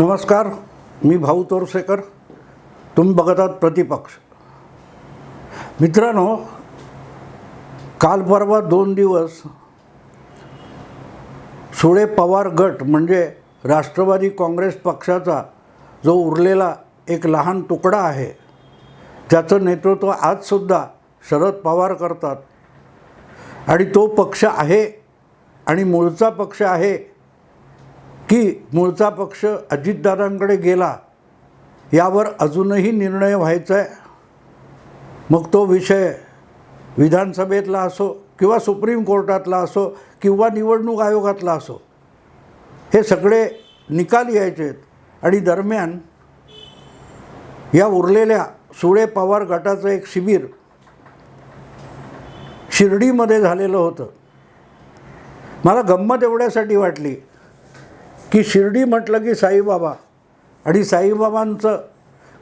नमस्कार मी भाऊ तोरसेकर. तुम्ही बघत आहात प्रतिपक्ष. मित्रांनो काल परवा दोन दिवस सुळे पवार गट म्हणजे राष्ट्रवादी काँग्रेस पक्षाचा जो उरलेला एक लहान तुकडा आहे त्याचं नेतृत्व आजसुद्धा शरद पवार करतात. आणि तो पक्ष आहे आणि मूळचा पक्ष आहे की मूळचा पक्ष अजितदादांकडे गेला यावर अजूनही निर्णय व्हायचा आहे मग तो विषय विधानसभेतला असो किंवा सुप्रीम कोर्टातला असो किंवा निवडणूक आयोगातला असो हे सगळे निकाल यायचे आहेत आणि दरम्यान या उरलेल्या सुळे पवार गटाचं एक शिबिर शिर्डीमध्ये झालेलं होतं. मला गंमत एवढ्यासाठी वाटली की शिर्डी म्हटलं की साईबाबा. आणि साईबाबांचं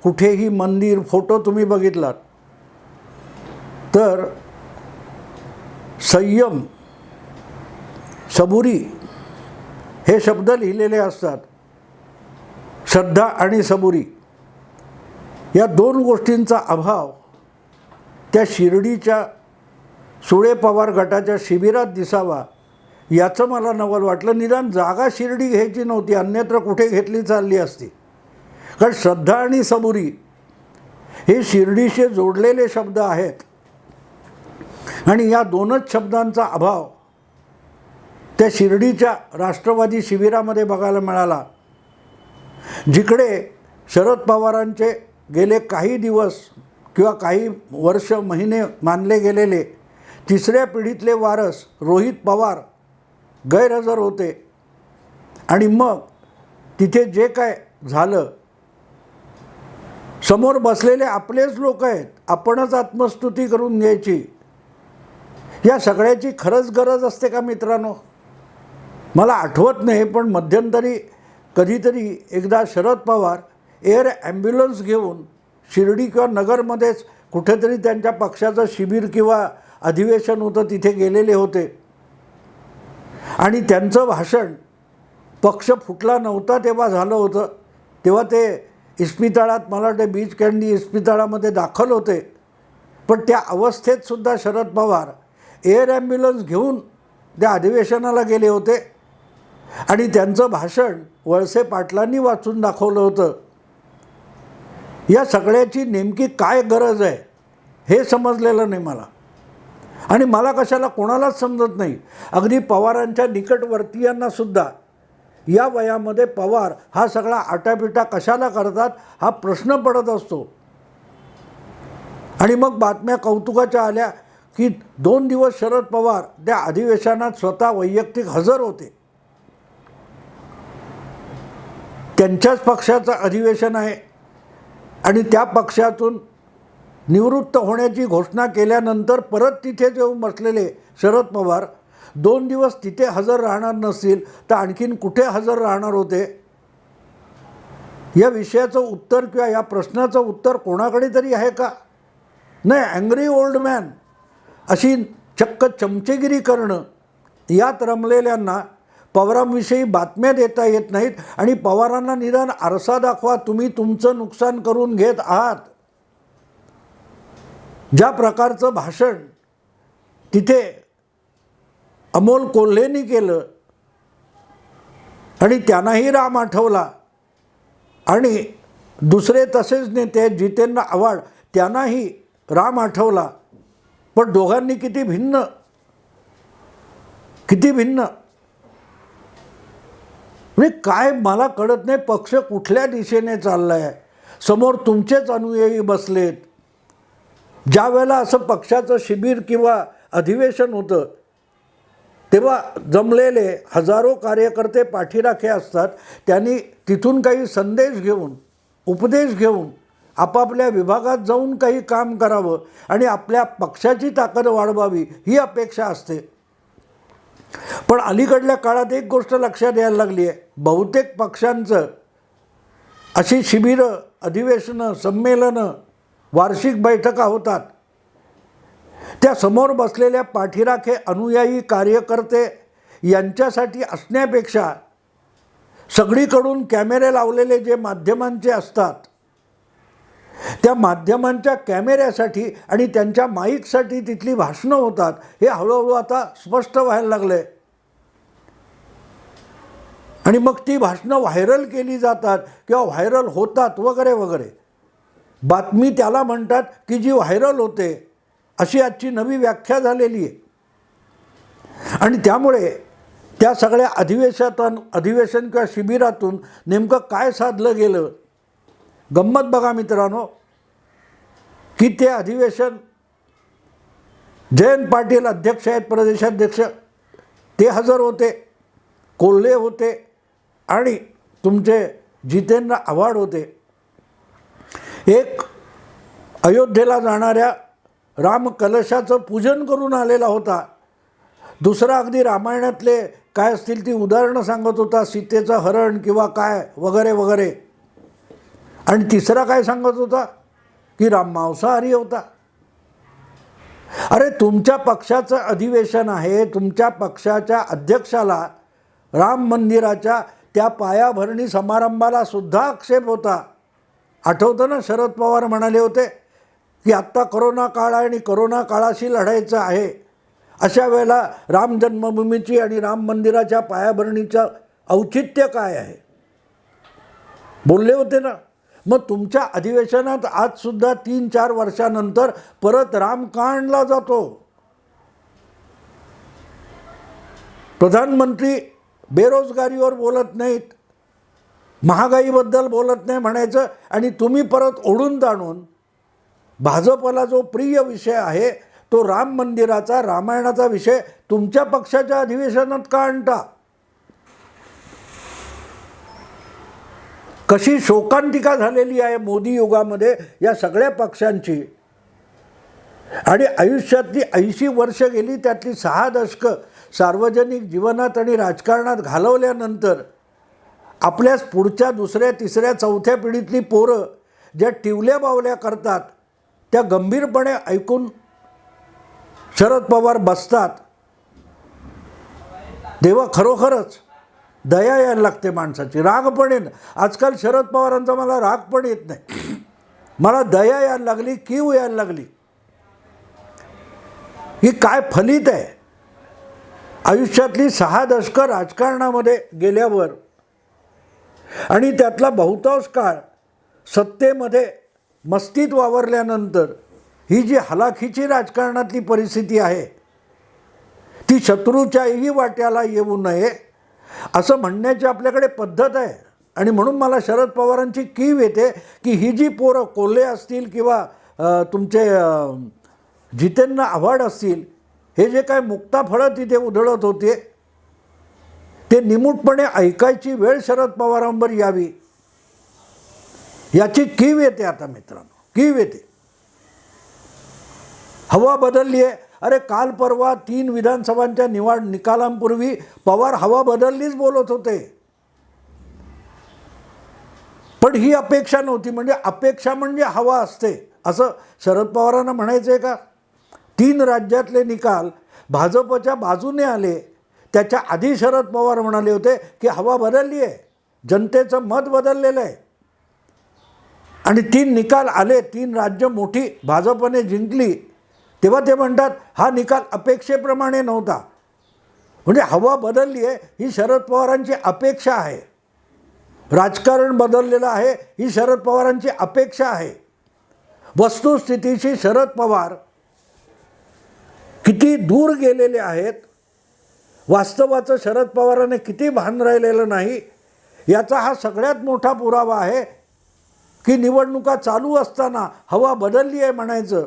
कुठेही मंदिर फोटो तुम्ही बघितलात. तर संयम सबुरी हे शब्द लिहिलेले असतात. श्रद्धा आणि सबुरी या दोन गोष्टींचा अभाव त्या शिर्डीच्या सुळे पवार गटाच्या शिबिरात दिसावा. याचं मला नवल वाटलं. निदान जागा शिर्डी घ्यायची नव्हती अन्यत्र कुठे घेतली चालली असती. कारण श्रद्धा आणि सबुरी हे शिर्डीशी जोडलेले शब्द आहेत. आणि या दोनच शब्दांचा अभाव त्या शिर्डीच्या राष्ट्रवादी शिबिरामध्ये बघायला मिळाला. जिकडे शरद पवारांचे गेले काही दिवस किंवा काही वर्ष महिने मानले गेलेले तिसऱ्या पिढीतले वारस रोहित पवार गैरहजर होते. आणि मग तिथे जे काय झालं समोर बसलेले आपलेच लोक आहेत आपणच आत्मस्तुती करून घ्यायची. या सगळ्याची खरंच गरज असते का मित्रांनो? मला आठवत नाही पण मध्यंतरी कधीतरी एकदा शरद पवार एअर ॲम्ब्युलन्स घेऊन शिर्डी किंवा नगरमध्येच कुठेतरी त्यांच्या पक्षाचं शिबिर किंवा अधिवेशन होतं तिथे गेलेले होते. आणि त्यांचं भाषण पक्ष फुटला नव्हता तेव्हा झालं होतं. तेव्हा ते इस्पितळात मला वाटते बीच कँडी इस्पितळामध्ये दाखल होते. पण त्या अवस्थेत सुद्धा शरद पवार एअर ॲम्ब्युलन्स घेऊन त्या अधिवेशनाला गेले होते. आणि त्यांचं भाषण वळसे पाटलांनी वाचून दाखवलं होतं. या सगळ्याची नेमकी काय गरज आहे हे समजलेलं नाही मला. आणि मला कशाला कोणालाच समजत नाही. अगदी पवारांच्या निकटवर्तीयांनासुद्धा या वयामध्ये पवार हा सगळा आटापिटा कशाला करतात हा प्रश्न पडत असतो. आणि मग बातम्या कौतुकाच्या आल्या की दोन दिवस शरद पवार त्या अधिवेशनात स्वतः वैयक्तिक हजर होते. त्यांच्याच पक्षाचं अधिवेशन आहे. आणि त्या पक्षातून निवृत्त होण्याची घोषणा केल्यानंतर परत तिथे येऊन बसलेले शरद पवार दोन दिवस तिथे हजर राहणार नसतील तर आणखीन कुठे हजर राहणार होते? या विषयाचं उत्तर किंवा या प्रश्नाचं उत्तर कोणाकडे तरी आहे का? नाही अँग्री ओल्ड मॅन अशी चक्क चमचेगिरी करणं यात रमलेल्यांना पवारांविषयी बातम्या देता येत नाहीत आणि पवारांना निदान आरसा दाखवा तुम्ही तुमचं नुकसान करून घेत आहात. ज्या प्रकारचं भाषण तिथे अमोल कोल्हेनी केलं आणि त्यांनाही राम आठवला आणि दुसरे तसेच नेते जितेंद्र आव्हाड त्यांनाही राम आठवला. पण दोघांनी किती भिन्न? किती भिन्न? म्हणजे काय मला कळत नाही पक्ष कुठल्या दिशेने चालला आहे समोर तुमचेच अनुयायी बसलेत. ज्या वेळेला असं पक्षाचं शिबिर किंवा अधिवेशन होतं तेव्हा जमलेले हजारो कार्यकर्ते पाठीराखे असतात. त्यांनी तिथून काही संदेश घेऊन उपदेश घेऊन आपापल्या विभागात जाऊन काही काम करावं आणि आपल्या पक्षाची ताकद वाढवावी ही अपेक्षा असते. पण अलीकडल्या काळात एक गोष्ट लक्षात यायला लागली आहे. बहुतेक पक्षांचं अशी शिबिरं अधिवेशनं संमेलनं वार्षिक बैठका होतात. त्या समोर बसलेल्या पाठीराखे अनुयायी कार्यकर्ते यांच्यासाठी असण्यापेक्षा सगळीकडून कॅमेरे लावलेले जे माध्यमांचे असतात त्या माध्यमांच्या कॅमेऱ्यासाठी आणि त्यांच्या माईकसाठी तिथली भाषणं होतात हे हळूहळू आता स्पष्ट व्हायला लागलं आणि मग ती भाषणं व्हायरल केली जातात किंवा व्हायरल होतात वगैरे वगैरे. बातमी त्याला म्हणतात की जी व्हायरल होते अशी आजची नवी व्याख्या झालेली आहे. आणि त्यामुळे त्या सगळ्या अधिवेशातून अधिवेशन किंवा शिबिरातून नेमकं काय साधलं गेलं? गंमत बघा मित्रांनो की ते अधिवेशन जयंत पाटील अध्यक्ष आहेत प्रदेशाध्यक्ष. ते हजर होते कोल्हे होते आणि तुमचे जितेंद्र आव्हाड होते. एक अयोध्येला जाणाऱ्या राम कलशाचं पूजन करून आलेला होता. दुसरा अगदी रामायणातले काय असतील ती उदाहरणं सांगत होता सीतेचं हरण किंवा काय वगैरे वगैरे. आणि तिसरा काय सांगत होता? की राम मांसाहारी होता. अरे तुमच्या पक्षाचं अधिवेशन आहे तुमच्या पक्षाच्या अध्यक्षाला राम मंदिराच्या त्या पायाभरणी समारंभाला सुद्धा आक्षेप होता. आठवतं ना शरद पवार म्हणाले होते की आत्ता करोना काळ आहे आणि करोना काळाशी लढायचं आहे. अशा वेळेला राम जन्मभूमीची आणि राम मंदिराच्या पायाभरणीचं औचित्य काय आहे? बोलले होते ना. मग तुमच्या अधिवेशनात आजसुद्धा तीन चार वर्षानंतर परत रामकांडला जातो. प्रधानमंत्री बेरोजगारीवर बोलत नाहीत. महागाईबद्दल बोलत नाही म्हणायचं आणि तुम्ही परत ओढून ताणून भाजपला जो प्रिय विषय आहे तो राम मंदिराचा रामायणाचा विषय तुमच्या पक्षाच्या अधिवेशनात का आणता? कशी शोकांतिका झालेली आहे मोदी युगामध्ये या सगळ्या पक्षांची. आणि आयुष्यातली ऐंशी वर्ष गेली त्यातली सहा दशकं सार्वजनिक जीवनात आणि राजकारणात घालवल्यानंतर आपल्याच पुढच्या दुसऱ्या तिसऱ्या चौथ्या पिढीतली पोरं ज्या टिवल्या बावल्या करतात त्या गंभीरपणे ऐकून शरद पवार बसतात. तेव्हा खरोखरच दया यायला लागते माणसाची. राग पण येत आजकाल शरद पवारांचा मला राग पण येत नाही. मला दया यायला लागली कीव यायला लागली. ही काय फलित आहे? आयुष्यातली सहा दशकं राजकारणामध्ये गेल्यावर आणि त्यातला बहुतांश काळ सत्तेमध्ये मस्तीत वावरल्यानंतर ही जी हलाखीची राजकारणातली परिस्थिती आहे ती शत्रूच्याही वाट्याला येऊ नये असं म्हणण्याची आपल्याकडे पद्धत आहे. आणि म्हणून मला शरद पवारांची कीव येते की ही जी पोरं कोल्हे असतील किंवा तुमचे अ, जितेंद्र आव्हाड असतील हे जे काय मुक्ताफळं तिथे उधळत होते ते निमूटपणे ऐकायची वेळ शरद पवारांवर यावी. याची कीव येते आता मित्रांनो कीव येते. हवा बदलली आहे. अरे काल परवा तीन विधानसभांच्या निवाड निकालांपूर्वी पवार हवा बदललीच बोलत होते. पण ही अपेक्षा नव्हती म्हणजे अपेक्षा म्हणजे हवा असते असं शरद पवारांना म्हणायचं आहे का? तीन राज्यातले निकाल भाजपच्या बाजूने आले त्याच्या आधी शरद पवार म्हणाले होते की हवा बदलली आहे. जनतेचं मत बदललेलं आहे. आणि तीन निकाल आले तीन राज्य मोठी भाजपने जिंकली. तेव्हा ते म्हणतात हा निकाल अपेक्षेप्रमाणे नव्हता. म्हणजे हवा बदलली आहे ही शरद पवारांची अपेक्षा आहे. राजकारण बदललेलं आहे ही शरद पवारांची अपेक्षा आहे. वस्तुस्थितीशी शरद पवार किती दूर गेलेले आहेत वास्तवाचं शरद पवारांनी किती भान राहिलेलं नाही याचा हा सगळ्यात मोठा पुरावा आहे की निवडणुका चालू असताना हवा बदलली आहे म्हणायचं.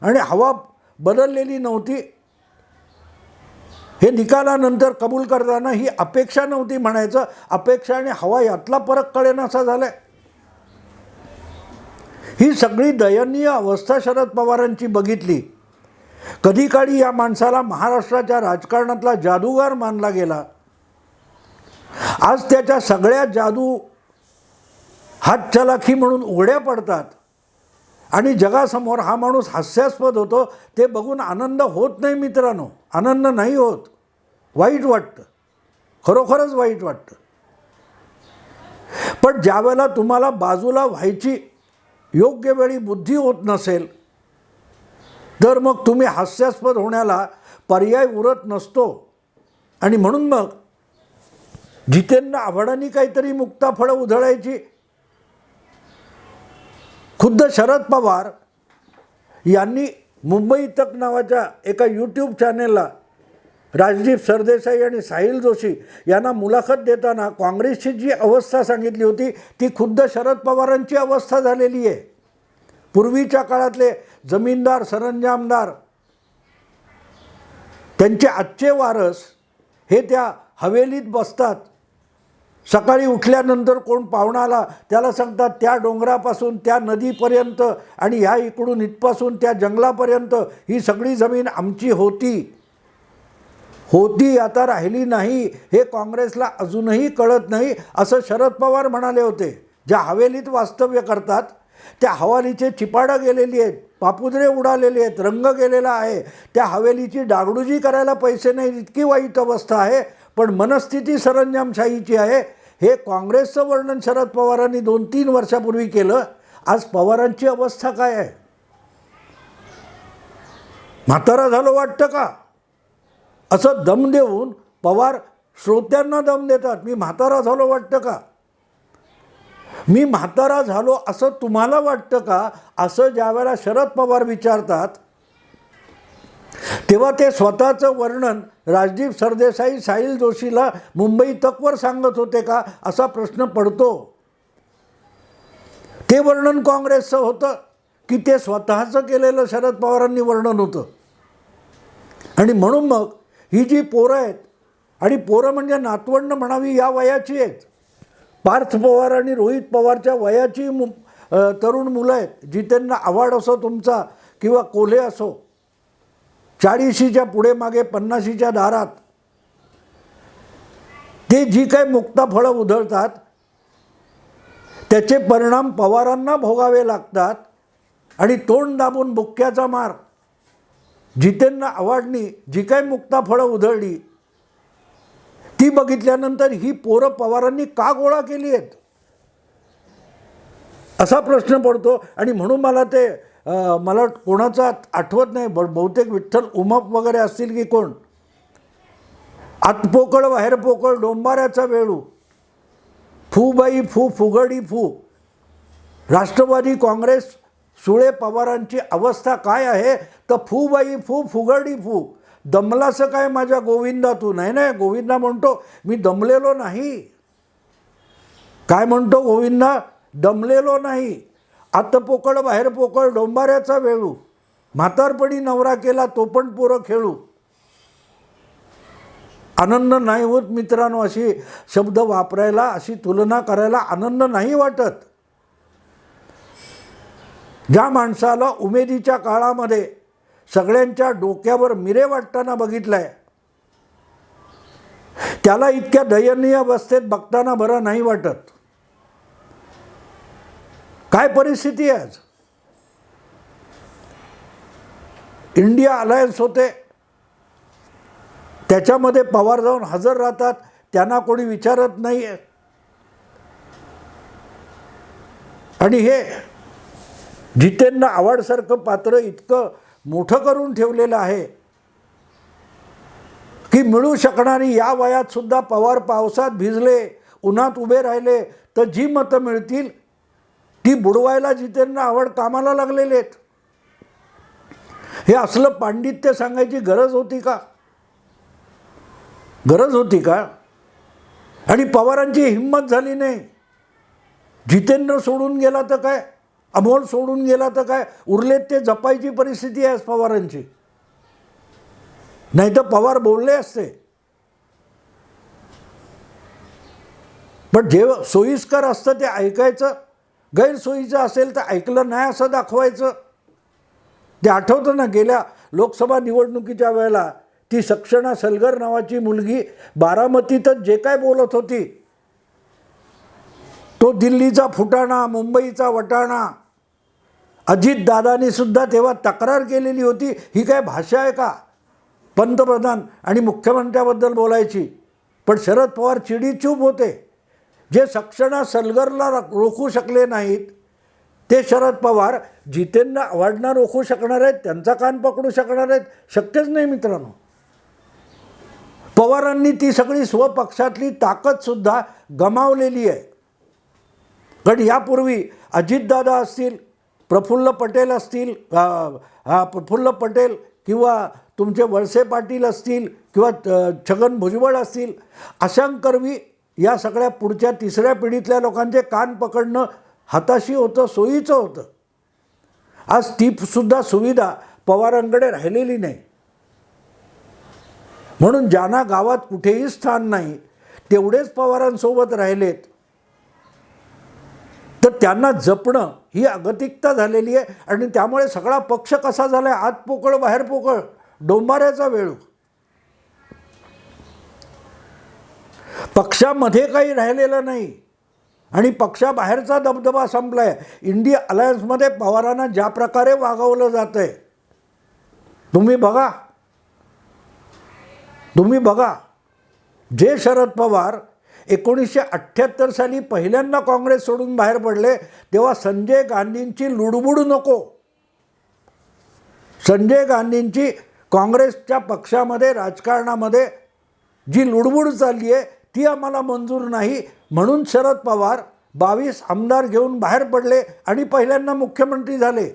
आणि हवा बदललेली नव्हती. हे निकालानंतर कबूल करताना ही अपेक्षा नव्हती म्हणायचं. अपेक्षा आणि हवा यातला फरक कळेनासा झालाय. ही सगळी दयनीय अवस्था शरद पवारांची बघितली. कधी काळी या माणसाला महाराष्ट्राच्या राजकारणातला जादूगार मानला गेला. आज त्याच्या सगळ्या जादू हातचलाखी म्हणून उघड्या पडतात. आणि जगासमोर हा माणूस हास्यास्पद होतो ते बघून आनंद होत नाही मित्रांनो. आनंद नाही होत. वाईट वाटतं. खरोखरच वाईट वाटतं. पण ज्यावेळेला तुम्हाला बाजूला व्हायची योग्य वेळी बुद्धी होत नसेल तर मग तुम्ही हास्यास्पद होण्याला पर्याय उरत नसतो. आणि म्हणून मग जितेंद्र आव्हाडांनी काहीतरी मुक्ताफळं उधळायची. खुद्द शरद पवार यांनी मुंबई तक नावाच्या एका यूट्यूब चॅनेलला राजदीप सरदेसाई आणि साहिल जोशी यांना मुलाखत देताना काँग्रेसची जी अवस्था सांगितली होती ती खुद्द शरद पवारांची अवस्था झालेली आहे. पूर्वीच्या काळातले जमीनदार सरंजामदार त्यांचे आजचे वारस हे त्या हवेलीत बसतात. सकाळी उठल्यानंतर कोण पाहुणा आला त्याला सांगतात त्या डोंगरापासून त्या नदीपर्यंत आणि ह्या इकडून इथपासून त्या जंगलापर्यंत ही सगळी जमीन आमची होती. होती आता राहिली नाही. हे काँग्रेसला अजूनही कळत नाही असं शरद पवार म्हणाले होते ज्या हवेलीत वास्तव्य करतात त्या हवालीचे चिपाडं गेलेली आहेत पापुद्रे उडालेले आहेत रंग गेलेला आहे. त्या हवेलीची डागडुजी करायला पैसे नाही इतकी वाईट अवस्था आहे. पण मनस्थिती सरंजामशाहीची आहे. हे काँग्रेसचं वर्णन शरद पवारांनी दोन तीन वर्षापूर्वी केलं. आज पवारांची अवस्था काय आहे? म्हातारा झालं वाटतं का? असं दम देऊन पवार श्रोत्यांना दम देतात. मी म्हातारा झालो वाटतं का? मी म्हातारा झालो असं तुम्हाला वाटतं का? असं ज्यावेळेला शरद पवार विचारतात तेव्हा ते स्वतःचं वर्णन राजदीप सरदेसाई साहिल जोशीला मुंबई तकवर सांगत होते का? असा प्रश्न पडतो. ते वर्णन काँग्रेसचं होतं की ते स्वतःचं केलेलं शरद पवारांनी वर्णन होतं. आणि म्हणून मग ही जी पोरं आहेत आणि पोरं म्हणजे नातवंड म्हणावी या वयाची आहेत. पार्थ पवार आणि रोहित पवारच्या वयाची मु तरुण मुलं आहेत जितेंना आव्हाड असो तुमचा किंवा कोल्हे असो चाळीशीच्या पुढे मागे पन्नाशीच्या दारात ते जी काही मुक्ताफळं उधळतात त्याचे परिणाम पवारांना भोगावे लागतात आणि तोंड दाबून बुक्क्याचा मार जितेंना आव्हाडनी जी काही मुक्ताफळं उधळली ती बघितल्यानंतर ही पोरं पवारांनी का गोळा केली आहेत? असा प्रश्न पडतो. आणि म्हणून मला ते मला कोणाचा आठवत नाही ब बहुतेक विठ्ठल उमप वगैरे असतील की कोण? आत पोकळ बाहेर पोकळ डोंबाऱ्याचा वेळू. फूबाई फू फुगडी फू. राष्ट्रवादी काँग्रेस सुळे पवारांची अवस्था काय आहे? तर फूबाई फू फुगडी फू. दमलासं काय माझ्या गोविंदा तू नाही नाही गोविंदा म्हणतो मी दमलेलो नाही. काय म्हणतो गोविंदा? दमलेलो नाही. आत्ता पोकळ बाहेर पोकळ डोंबाऱ्याचा वेळू. म्हातारपणी नवरा केला तो पण पोरं खेळू. आनंद नाही होत मित्रांनो अशी शब्द वापरायला अशी तुलना करायला आनंद नाही वाटत. ज्या माणसाला उमेदीच्या काळामध्ये सगळ्यांच्या डोक्यावर मिरे वाटताना बघितलंय. त्याला इतक्या दयनीय अवस्थेत बघताना बरं नाही वाटत. काय परिस्थिती आहे आज? इंडिया अलायन्स होते. त्याच्यामध्ये पवार जाऊन हजर राहतात. त्यांना कोणी विचारत नाही आहे आणि हे जितेंद्र आवडसारखं पात्र इतकं मोठं करून ठेवलेलं आहे. की मिळू शकणारी या वयात सुद्धा पवार पावसात भिजले उन्हात उभे राहिले तर जी मतं मिळतील ती बुडवायला जितेंद्र आवड कामाला लागलेले आहेत हे असलं पांडित्य सांगायची गरज होती का? गरज होती का? आणि पवारांची हिंमत झाली नाही. जितेंद्र सोडून गेला तर काय? अमोल सोडून गेला तर काय? उरलेत ते जपायची परिस्थिती आहे पवारांची. नाही तर पवार बोलले असते. पण जे सोयीस्कर असतं ते ऐकायचं. गैरसोयीचं असेल तर ऐकलं नाही असं दाखवायचं. ते आठवतं ना गेल्या लोकसभा निवडणुकीच्या वेळेला ती सक्षणा सलगर नावाची मुलगी बारामतीतच जे काय बोलत होती तो दिल्लीचा फुटाणा मुंबईचा वटाणा अजितदादानी सुद्धा तेव्हा तक्रार केलेली होती. ही काय भाषा आहे का? पंतप्रधान आणि मुख्यमंत्र्याबद्दल बोलायची. पण शरद पवार चिडीचूप होते. जे सक्षणा सलगरला रोखू शकले नाहीत ते शरद पवार जितेंद्र आव्हाडना रोखू शकणार आहेत त्यांचा कान पकडू शकणार आहेत. शक्यच नाही मित्रांनो. पवारांनी ती सगळी स्वपक्षातली ताकदसुद्धा गमावलेली आहे. कारण यापूर्वी अजितदादा असतील प्रफुल्ल पटेल असतील प्रफुल्ल पटेल किंवा तुमचे वळसे पाटील असतील किंवा छगन भुजबळ असतील अशांकरवी या सगळ्या पुढच्या तिसऱ्या पिढीतल्या लोकांचे कान पकडणं हाताशी होतं सोयीचं होतं. आज तीसुद्धा सुविधा पवारांकडे राहिलेली नाही. म्हणून ज्यांना गावात कुठेही स्थान नाही तेवढेच पवारांसोबत राहिलेत. तर त्यांना जपणं ही अगतिकता झालेली आहे. आणि त्यामुळे सगळा पक्ष कसा झाला आहे आत पोकळ बाहेर पोकळ. डोंबाऱ्याचा वेळू. पक्षामध्ये काही राहिलेलं नाही. आणि पक्षाबाहेरचा दबदबा संपला आहे इंडिया अलायन्समध्ये पवारांना ज्या प्रकारे वागवलं जातं आहे तुम्ही बघा. तुम्ही बघा. जे शरद पवार एकोणीसशे अठ्ठ्याहत्तर साली पहिल्यांदा काँग्रेस सोडून बाहेर पडले तेव्हा संजय गांधींची लुडबुड नको. संजय गांधींची काँग्रेसच्या पक्षामध्ये राजकारणामध्ये जी लुडबुड चालली आहे ती आम्हाला मंजूर नाही. म्हणून शरद पवार बावीस आमदार घेऊन बाहेर पडले आणि पहिल्यांदा मुख्यमंत्री झाले.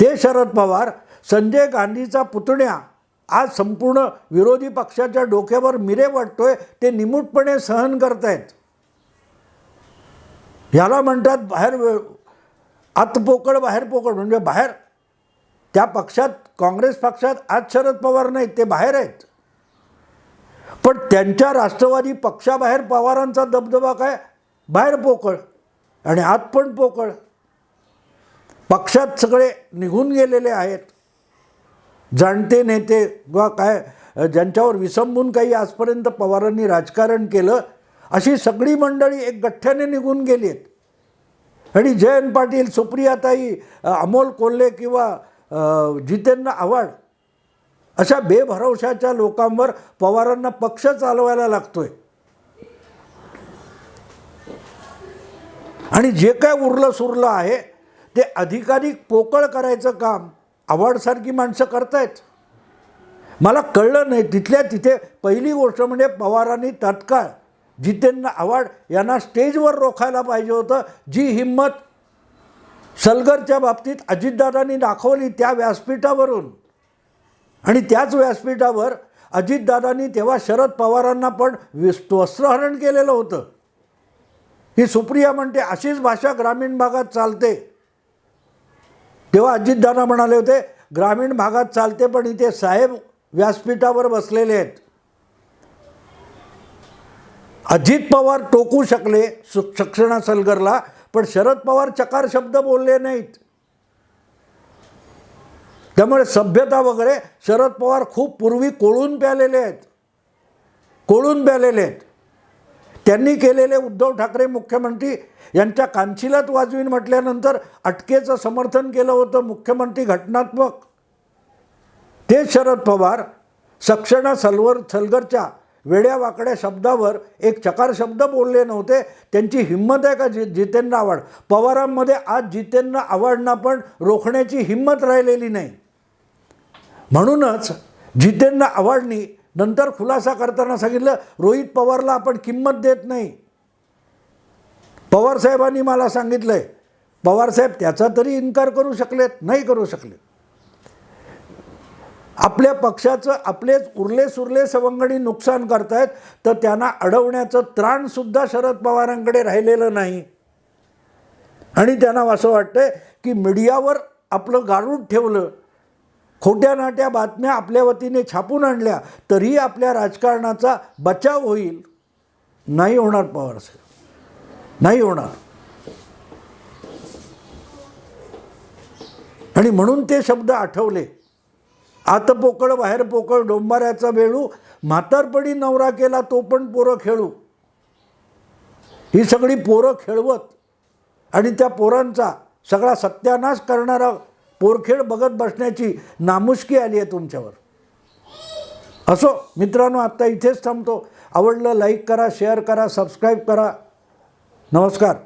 ते शरद पवार संजय गांधीचा पुतण्या आज संपूर्ण विरोधी पक्षाच्या डोक्यावर मिरे वाटतोय ते निमूटपणे सहन करतायत. याला म्हणतात बाहेर आतपोकळ आत पोकळ बाहेर पोकळ म्हणजे बाहेर. त्या पक्षात काँग्रेस पक्षात आज शरद पवार नाहीत ते बाहेर आहेत. पण त्यांच्या राष्ट्रवादी पक्षाबाहेर पवारांचा दबदबा काय? बाहेर पोकळ आणि आत पण पोकळ. पक्षात सगळे निघून गेलेले आहेत. जाणते नेते किंवा काय ज्यांच्यावर विसंबून काही आजपर्यंत पवारांनी राजकारण केलं अशी सगळी मंडळी एक गठ्ठ्याने निघून गेली आहेत आणि जयंत पाटील सुप्रियाताई अमोल कोल्हे किंवा जितेंद्र आव्हाड अशा बेभरवशाच्या लोकांवर पवारांना पक्ष चालवायला लागतोय. आणि जे काय उरलं सुरलं आहे ते अधिकाधिक पोकळ करायचं काम आव्हाडसारखी माणसं करतायत. मला कळलं नाही तिथल्या तिथे पहिली गोष्ट म्हणजे पवारांनी तत्काळ जितेंद्र आव्हाड यांना स्टेजवर रोखायला पाहिजे होतं. जी हिंमत सलगरच्या बाबतीत अजितदादांनी दाखवली त्या व्यासपीठावरून. आणि त्याच व्यासपीठावर अजितदादांनी तेव्हा शरद पवारांना पण वस्त्रहरण केलेलं होतं. ही सुप्रिया म्हणते अशीच भाषा ग्रामीण भागात चालते. तेव्हा अजितदादा म्हणाले होते ग्रामीण भागात चालते पण इथे साहेब व्यासपीठावर बसलेले आहेत. अजित पवार टोकू शकले सक्षणा सलगरला पण शरद पवार चकार शब्द बोलले नाहीत. त्यामुळे सभ्यता वगैरे शरद पवार खूप पूर्वी कोळून प्यालेले आहेत. कोळून प्यालेले आहेत. त्यांनी केलेले उद्धव ठाकरे मुख्यमंत्री यांच्या कानशिलात वाजवीन म्हटल्यानंतर अटकेचं समर्थन केलं होतं मुख्यमंत्री घटनात्मक. ते शरद पवार सक्षणा सलवर सलगरच्या वेड्या वाकड्या शब्दावर एक चकार शब्द बोलले नव्हते. त्यांची हिंमत आहे का जि जितेंद्र आव्हाड? पवारांमध्ये आज जितेंद्र आव्हाडना पण रोखण्याची हिंमत राहिलेली नाही. म्हणूनच जितेंद्र आव्हाडनी नंतर खुलासा करताना सांगितलं रोहित पवारला आपण किंमत देत नाही. पवारसाहेबांनी मला सांगितलं आहे पवारसाहेब त्याचा तरी इन्कार करू शकलेत नाही करू शकले आपल्या पक्षाचं आपलेच उरले सुरले सवंगणी नुकसान करतायत तर त्यांना अडवण्याचं त्राणसुद्धा शरद पवारांकडे राहिलेलं नाही. आणि त्यांना असं वाटतंय की मीडियावर आपलं गारूड ठेवलं खोट्या नाट्या बातम्या आपल्या वतीने छापून आणल्या तरीही आपल्या राजकारणाचा बचाव होईल. नाही होणार पवारसाहेब नाही होणार. आणि म्हणून ते शब्द आठवले. आत पोकळ बाहेर पोकळ डोंबाऱ्याचा वेळू म्हातारपणी नवरा केला तो पण पोरं खेळू. ही सगळी पोरं खेळवत आणि त्या पोरांचा सगळा सत्यानाश करणारा पोरखेड बघत बसण्याची नामुष्की आली आहे तुमच्यावर. असो मित्रांनो आत्ता इथेच थांबतो. आवडलं लाईक करा शेअर करा सबस्क्राईब करा. नमस्कार.